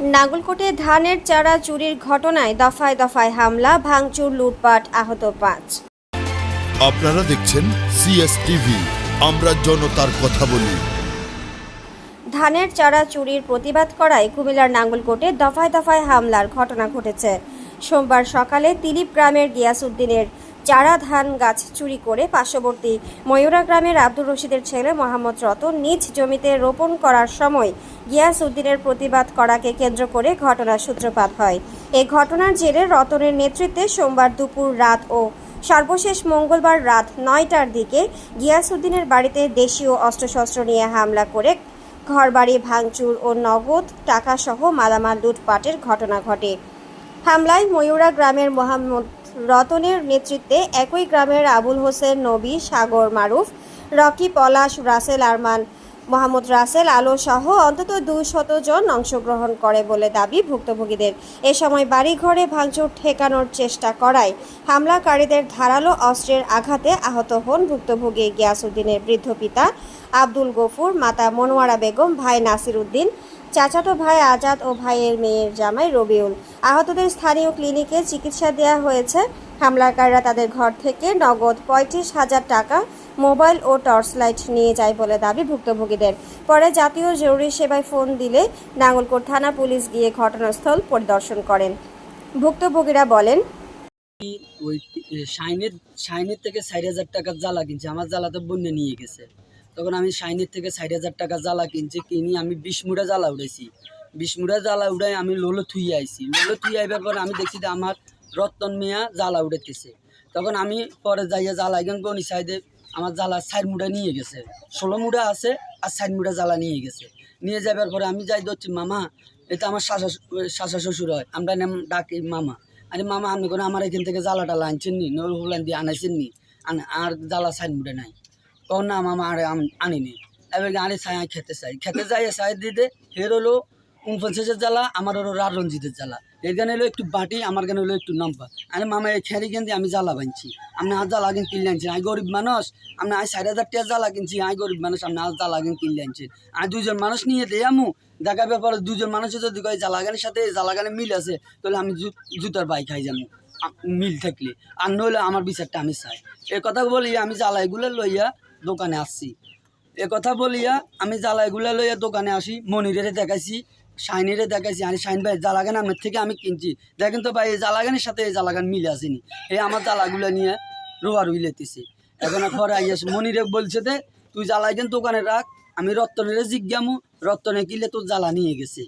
নাগলকোটে ধানের চারা চুরির ঘটনায় দফায় দফায় হামলা ভাঙচুর লুটপাট আহত পাঁচ। আপনারা দেখছেন সিএসটিভি আমরা জনতার কথা বলি। ধানের চারা চুরির প্রতিবাদ করায় কুমিল্লার নাঙ্গলকোটে দফায় দফায় হামলার ঘটনা ঘটেছে। সোমবার সকালে তিলিপ গ্রামের গিয়াসউদ্দিনের চারা ধান গাছ চুরি করে পার্শ্ববর্তী ময়ূরা গ্রামের আব্দুর রশিদের ছেলে মোহাম্মদ রতন নিজ জমিতে রোপণ করার সময় গিয়াসউদ্দিনের প্রতিবাদ করাকে কেন্দ্র করে ঘটনার সূত্রপাত হয়। এই ঘটনার জেরে রতনের নেতৃত্বে সোমবার দুপুর রাত ও সর্বশেষ মঙ্গলবার রাত নয়টার দিকে গিয়াসউদ্দিনের বাড়িতে দেশীয় অস্ত্রশস্ত্র নিয়ে হামলা করে ঘরবাড়ি, ভাঙচুর ও নগদ টাকাসহ মালামাল লুটপাটের ঘটনা ঘটে। হামলায় ময়ূরা গ্রামের মোহাম্মদ রতনের নেতৃত্বে একই গ্রামের আবুল হোসেন, নবী, সাগর মারুফ, রকি পলাশ, রাসেল আরমান মোহাম্মদ রাসেল আলো সহ অন্তত দুশত জন অংশগ্রহণ করে বলে দাবি ভুক্তভোগীদের। এ সময় বাড়িঘরে ভাঙচুর ঠেকানোর চেষ্টা করায় হামলাকারীদের ধারালো অস্ত্রের আঘাতে আহত হন ভুক্তভোগী গিয়াসউদ্দিনের বৃদ্ধ পিতা আব্দুল গফুর, মাতা মনোয়ারা বেগম, ভাই নাসির উদ্দিন চাচাতো ভাই আজাদ ও ভাইয়ের মেয়ের জামাই রবিউল। আহতদের স্থানীয় ক্লিনিকে চিকিৎসা দেওয়া হয়েছে। হামলাকাররা তাদের ঘর থেকে নগদ পঁয়ত্রিশ হাজার টাকা, মোবাইল ও টর্চ লাইট নিয়ে যায় বলে দাবি ভুক্তভোগীদের। পরে জাতীয় জরুরি সেবায় ফোন দিলে নাঙ্গলকোট থানা পুলিশ গিয়ে ঘটনাস্থল পরিদর্শন করেন। ভুক্তভোগীরা বলেন, ওই শাইনের শাইনের থেকে ষাট হাজার টাকার জ্বালা কিনছি। আমার জ্বালা তো বন্যা নিয়ে গেছে। তখন আমি শাইনের থেকে ষাট হাজার টাকা জ্বালা কিনছি, কিনি আমি বিশ মুড়া জ্বালা উড়েছি মুড়া জ্বালা উড়াই আমি লোলো থুই আইছি। লোলো থুই আইবার পর আমি দেখছি যে আমার রত্তন মিয়া জ্বালা উড়েতেছে তখন আমি পরে যাইয়া জ্বালা গনি সাইডে আমার জ্বালা সাইড মুড়া নিয়ে গেছে। ষোলো মুড়া আছে আর সাইড মুড়া জ্বালা নিয়ে গেছে। নিয়ে যাবার পরে আমি যাই ধরছি, মামা, এটা আমার শাশা শাশা শ্বশুর হয়, আমরা নাম ডাকি মামা। আরে মামা, আপনি কোনো আমার এখান থেকে জ্বালা টালা আনছেন নি? নল হুলান দিয়ে আনাইছেন নি? আন- আর জ্বালা সাইড মুড়ে নাই। কখন না, মামা, আরে আম- আনিনি। এবার আরে আমি খেতে চাই। খেতে যাই সাই দিতে, হের হলো উনপঞ্চাশের জ্বালা, আমার হলো রাত রঞ্জিতের জ্বালা। এর গানে হলো একটু বাটি, আমার গানে হলো একটু নম্বা। আরে মামা, এই খেরি কেন দিয়ে আমি জ্বালা বানছি। আপনি আর জ্বালা কিন কিনলে আনছেন আমি গরিব মানুষ আপনি আজ ষাট হাজার টাকা জ্বালা কিনছি। আমি গরিব মানুষ আপনি আজ জ্বালা কিন কিনলে আনছেন আর দুজন মানুষ নিয়ে দেয় আমু। দেখা ব্যাপারে দুজন মানুষের যদি কয় জ্বালাগানের সাথে জ্বালাগানের মিল আছে, তাহলে আমি জুতার বাই খাই যাব মিল থাকলে। আর নইলে আমার বিচারটা আমি চাই। এ কথা বলি আমি জ্বালাইগুলো লইয়া দোকানে আসছি। এ কথা বলিয়া আমি জ্বালাইগুলো লইয়া দোকানে আসি মনিরে দেখাইছি। শাইনিরে দেখাইছি, আরে শাইন ভাই, জ্বালাগান আমার থেকে আমি কিনছি। দেখেন তো ভাই, এই জ্বালাগানের সাথে এই জ্বালাগান মিলে আসেনি এই আমার জ্বালাগুলো নিয়ে রোয়া রুই লেতেছে এখন পরে আইয়াস মনিরে বলছে দে তুই জ্বালাইকেন দোকানে রাখ, আমি রত্তনের জিজ্ঞামু, রত্তনে কিলে তোর জ্বালা নিয়ে গেছে।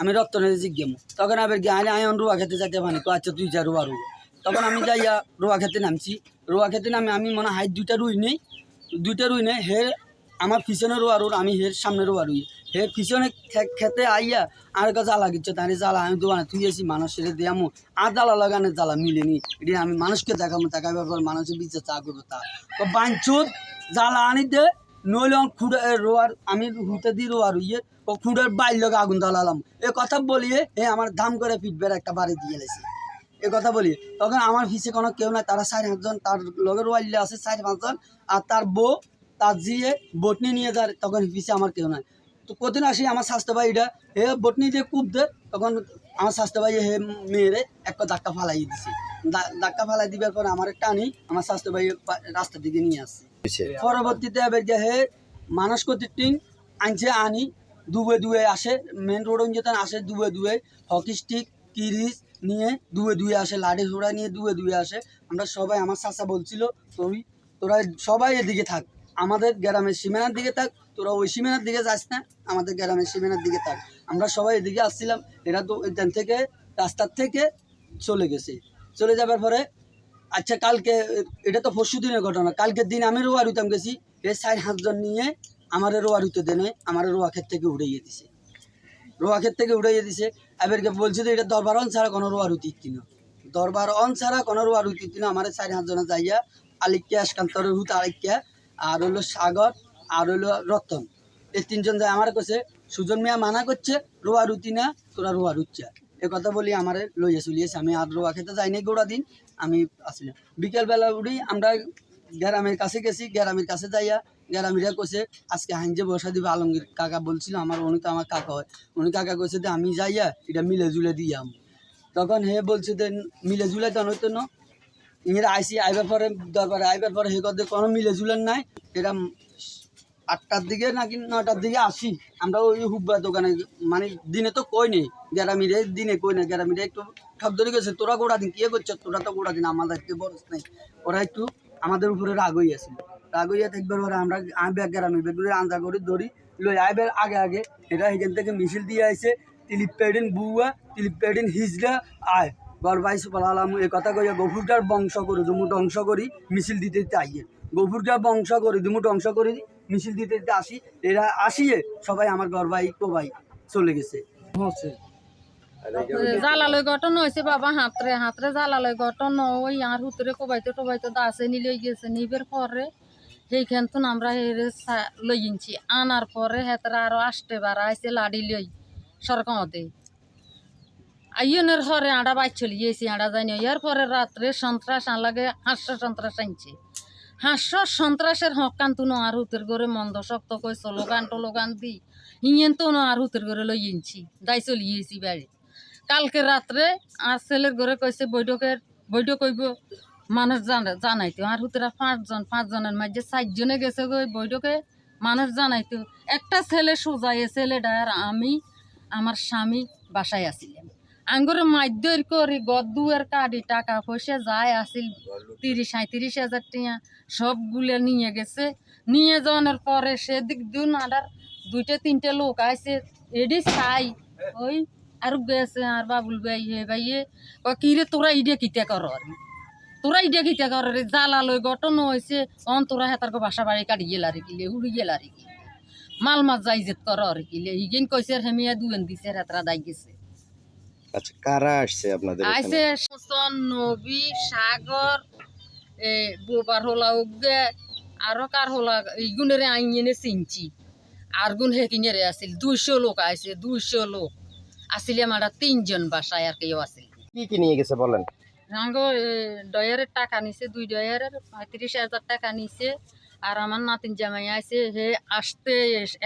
আমি রত্তনের জিজ্ঞামু। তখন আবার গিয়ে আরে আয়ন রোয়া খেতে যাইতে পারি তো আচ্ছা তুই যা, রোয়া, রুয়া। তখন আমি যাইয়া রোয়া খেতে নামছি। রোয়া খেতে নামে আমি মনে হাইট দুইটা রুই নেই, দুইটা রুই নেই হের আমার পিছনে রোয়া, রুর, আমি হের সামনে রোয়া রুই। হের পিছনে খেতে আইয়া আর জ্বালা গিচ্ছে তার জ্বালা আমি দোকানে তুই এসি মানুষের দিয়ামু আর জ্বালা লাগানোর জ্বালা মিলেনি। এটা আমি মানুষকে দেখাবো দেখাবার পর মানুষের বিচার চা করব তা। তো বাঞ্চুর জ্বালা আনি দে, নইলে খুঁড়ে রোয়ার, আমি হুতে দিই রোয়ার ইয়ে ও খুঁড়ের বাইর লোক আগুন জ্বালালাম। এ কথা বলিয়ে, এ আমার দাম করে ফিটবের একটা বাড়ি দিয়ে এলেছে এ কথা বলি তখন আমার ফিসে কোনো কেউ নাই, তারা চার পাঁচজন, তার লগের ওয়াইলে আছে চার পাঁচজন, আর তার বউ, তার জিয়ে বটনি নিয়ে যায়, তখন ফিসে আমার কেউ নাই। তো কদিন আসি আমার স্বাস্থ্য ভাই এটা হে বটনি দিয়ে কূপ দে তখন আমার স্বাস্থ্য ভাই হে মেয়েরে একটা ধাক্কা ফালাই দিছে। ধাক্কা ফালাই দিবার পর আমার টানি আমার স্বাস্থ্য ভাই রাস্তার দিকে নিয়ে আসছে। পরবর্তীতে এবার যে হে মানুষ কর্তৃক আনছে আনি দুবে দুয়ে আসে মেন রোড যেতেন আসে দুবে দুয়ে হকি স্টিক কিরিস নিয়ে দুয়ে দুয়ে আসে লাঠি ঘোড়া নিয়ে দুয়ে দুয়ে আসে। আমরা সবাই আমার চাচা বলছিল তুই তোরা সবাই এদিকে থাক আমাদের গ্রামের সীমানার দিকে থাক তোরা ওই সীমানার দিকে যাস না, আমাদের গ্রামের সীমানার দিকে থাক। আমরা সবাই এদিকে আসছিলাম, এরা তো এখান থেকে, রাস্তার থেকে চলে গেছে। চলে যাবার পরে আচ্ছা কালকে, এটা তো পরশু দিনের ঘটনা, কালকের দিন আমি রোয়া রুতাম গেছি এই সাইড হাতজন নিয়ে আমার রোয়া রুতে দেনে, আমার রোয়া ক্ষেত থেকে উড়াইয়ে দিছে। রোয়া ক্ষেত থেকে উড়াইয়ে দিছে, এবারকে বলছে যে এটা দরবার অন ছাড়া কোনো রোয়া রুতি কিনো দরবার অন ছাড়া কোনো রোয়া রুতি কিনো আমার সাইড হাতজনে যাইয়া আলিকিয়া আসকান্তরের হুত আলিকিয়া আর হলো সাগর আর হলো রতন। এই তিনজন যায় আমার কাছে সুজন মিয়া মানা করছে, রোয়া রুতি না, তোরা রোয়া রুচ্ছা এ কথা বলি আমার লইয়া চলিয়েছে, আমি আর রোয়া খেতে যাইনি গোড়া দিন, আমি আসি না। বিকেলবেলা উঠি, আমরা গ্রামের কাছে গেছি, গ্রামের কাছে যাইয়া গ্রামীরা কইছে, আজকে হাইনজে বসা দিবে। আলমগীর কাকা বলছিল, আমার উনি তো আমার কাকা হয়। উনি কাকা কইছে যে আমি যাইয়া এটা মিলে জুলে দিয়াম তখন হে বলছে যে মিলে জুলে তো হইতো না? ইংরা আইসি, আইবার পরে দরবারে আইবার পরে হে কথা কোনো মিলে জুলেন নাই। এরম আটটার দিকে নাকি নটার দিকে আসি। আমরা ওই হুব্বা দোকানে মানে দিনে তো কই নেই, গ্যারামিরে দিনে কই না গ্যারামিরে একটু ঠক ধরে গেছে, তোরা গোড়া দিন, কে করছে, তোরা তো গোড়া দিন আমাদেরকে বরস নেই। ওরা একটু আমাদের উপরে রাগ হইয়াছিল রাগ হইয়া দেখবার পরে আমরা আইবার গ্রামে বেগুলো আন্দা করে ধরি লই আইবার আগে আগে এটা এখান থেকে মিছিল দিয়ে আইছে, তিলিপ পেডিন বুয়া, তিলিপ পেডিন হিজড়া, আয়। গরবাইস বলালাম এ কথা কইয়া গফুরকার বংশ করি দুমু ধ্বংস করি, মিছিল দিতে আইয়ে। গফুরকার বংশ করি দুমুট ধ্বংস করি মিছিল দিতে দিতে আসি এরা আসিয়ে সবাই আমার গরবাই কোবাই চলে গেছে। হচ্ছে জালালয় ঘটনা হয়েছে বাবা হাতরে হাতরে জালালয় ঘটনা ওই আর হুতরে কোবাইতে টোবাইতে দাসে নিলে গেছে নিবের পরে সেইখান তো আমরা হেরে লইছি আনার পরে হেতরা আরও আসতে বারা আইসে লাড়ি লই সরকামতে। আইনের হরে আড়া চলে গিয়েছি আড়া যায়নি। ইয়ার পরে রাত্রে সন্ত্রাস আনলাগে হাস্য সন্ত্রাস আনছে হাস্য সন্ত্রাসের হকান তুনো আর হুতের ঘরে মন্দ শক্ত কই স্লোগান টোলোগান দি। ইয়েন তো আর হুতের ঘরে লই ইনছি দাই চলে গিয়েছি বাড়ি। কালকে রাত্রে আর ছেলের ঘরে কইছে বৈঠকের, বৈঠক কইব মানুষ জানাইতো, আর হুতরা পাঁচজন, পাঁচজনের মাঝে চারজনে গেছে গই বৈঠকে? মানুষ জানাইতো, একটা ছেলে সোজাই ছেলেটা আর আমি, আমার স্বামী বাসায় আসিলাম আঙ্গুরে মাধ্যর করি গদ্দুয়ের কাটি টাকা পয়সা যায় আসিল, তিরিশ সাঁত্রিশ হাজার টাকা সবগুলো নিয়ে গেছে। নিয়ে যাওয়ার পরে সেদিক দুন আডার দুইটা, তিনটে লোক আইছে, এডি চাই ওই আর গেছে আর বাবুল ভাই হে কয়, কি রে, তোরা ইডে কিতা কর তোরা ইডে কিতা কর রে? জ্বালা লই গঠন হয়েছে অন তোরা হেতার বাসা বাড়ি কাটি গেলা রে কিলে উড়ি গেলা রে কি মাল মাছ যাই যেত কর রে কিলে হিগিন কইছে হেমিয়া দুয়েন দিছে হেতরা দাই গেছে। আচ্ছা কারা আসছে আপনাদের? আইসে সুসন নবী সাগর এ বোবার হলা উগে আরও কার হলা এইগুনেরে আইনে চিনছি। আর গুণ হেকিনেরে আছিল দুইশো লোক আইছে দুইশো লোক। আসিলে আমার তিনজন বাসায় আর কেউ আসিল কি কি নিয়ে গেছে বলেন? রাঙ্গ ডয়ারের টাকা নিছে দুই ডয়ারের পঁয়ত্রিশ হাজার টাকা নিছে। আর আমার নাতিন জামাই আছে হে আসতে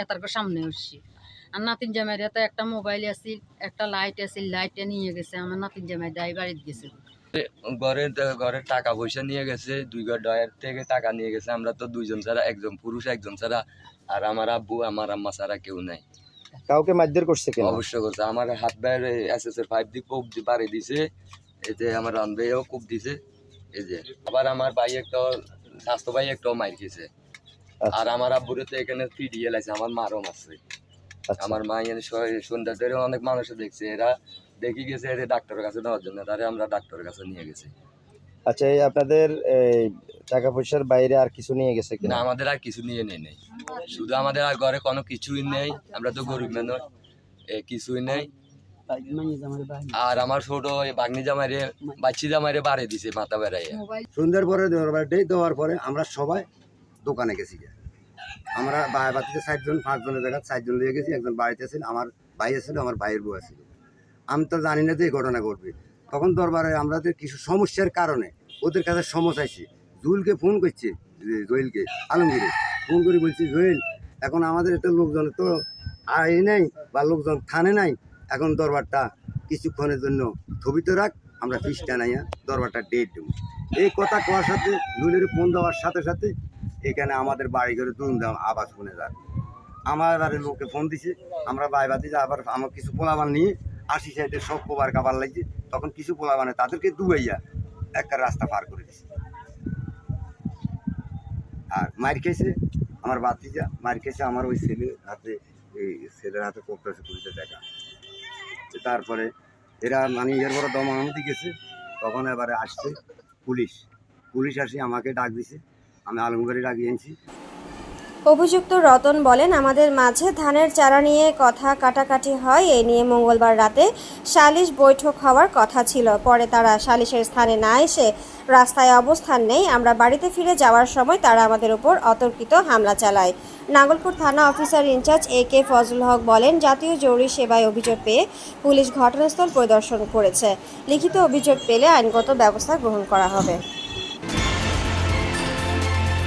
এতার সামনে উঠছি আর নাতিন জামাইয়ের হাতে একটা মোবাইল আছিল একটা লাইট আছিল লাইটটা নিয়ে গেছে আমার নাতিন জামাই দাই বাড়িতে গেছে। ঘরের ঘরের টাকা পয়সা নিয়ে গেছে দুই ঘর ডয়ের থেকে টাকা নিয়ে গেছে আমরা তো দুইজন ছাড়া একজন পুরুষ একজন ছাড়া আর আমার আব্বু আমার আম্মা ছাড়া কেউ নাই। কাউকে মারধর করছে কিনা? অবশ্য করছে আমার হাত বাইর এস এস এর ফাইভ দি কোপ বাড়ি দিছে এই যে আমার রানবেও কোপ দিছে এই যে। আবার আমার ভাই একটা স্বাস্থ্য ভাই একটাও মার খেয়েছে। আচ্ছা, আর আমার আব্বুরে তো এখানে পিডিয়ে লাগছে আমার মারও মারছে। আমার মা সন্ধ্যা ধরে অনেক মানুষ দেখছে এরা দেখি গেছে এদের ডাক্তারের কাছে নেওয়ার জন্য তারে আমরা ডাক্তারের কাছে নিয়ে গেছি। আচ্ছা এই আপনাদের এই টাকা পয়সার বাইরে আর কিছু নিয়ে গেছে না কিনা আমাদের আর কিছু নিয়ে নেই নেই। শুধু আমাদের আর ঘরে কোনো কিছুই নেই আমরা তো গরিব মানুষ এ কিছুই নেই। আর আমার ছোট বাগনি জামাইরে বাচ্চি জামাইরে বাড়ে দিছে মাথা বেড়াইয়া। সন্ধ্যার পরে দেওয়ার পরে আমরা সবাই দোকানে গেছি গে। আমরা বাড়িতে ষাটজন পাঁচজনের জায়গায় ষাটজন দিয়ে গেছি, একজন বাড়িতে ছিল, আমার ভাই ছিল, আমার ভাইয়ের বউ ছিল। আমি তো জানি না যে এই ঘটনা ঘটবে। তখন দরবারে আমরা তো কিছু সমস্যার কারণে ওদের কাছে সমস্যাইছি জুলকে ফোন করছে, যে জহিলকে আলমগীরে। ফোন করে বলছি জহিল এখন আমাদের তো লোকজন তো আয় নাই বা লোকজন থানে নাই। এখন দরবারটা কিছুক্ষণের জন্য থবিতে রাখ, আমরা ফিসটা নাইয়া দরবারটা ডেট দেবো। এই কথা কওয়ার সাথে জুলের ফোন দেওয়ার সাথে সাথে এখানে আমাদের বাড়ি ঘরে দুমদাম আওয়াজ শুনে যায়। আমার বাড়ির লোকে ফোন দিছে, আমরা বাই বাতি আবার আমার কিছু পোলাবান নিয়ে আশি সাইডে সব কোবার কাবার লাগছে, তখন কিছু পোলাবানে তাদেরকে দুবাইয়া একটা রাস্তা পার করে দিছে। আর মার খেয়েছে, আমার বাতিজা মার খেয়েছে আমার ওই ছেলের হাতে, এই ছেলের হাতে কোপটাছে পুলিশে দেখা। তারপরে এরা মানে এর বড় দমানুমতি গেছে, তখন এবারে আসছে পুলিশ। পুলিশ আসি আমাকে ডাক দিছে আমি আলমগড়ি এনেছি। অভিযুক্ত রতন বলেন, আমাদের মাঝে ধানের চারা নিয়ে কথা কাটাকাটি হয়। এই নিয়ে মঙ্গলবার রাতে সালিশ বৈঠক হওয়ার কথা ছিল। পরে তারা সালিশের স্থানে না এসে রাস্তায় অবস্থান নেই। আমরা বাড়িতে ফিরে যাওয়ার সময় তারা আমাদের উপর অতর্কিত হামলা চালায়। নাগলপুর থানা officer in charge A K Fazal Haque বলেন, জাতীয় জরুরি সেবায় অভিযোগ পেয়ে পুলিশ ঘটনাস্থল পরিদর্শন করেছে। লিখিত অভিযোগ পেলে আইনগত ব্যবস্থা গ্রহণ করা হবে।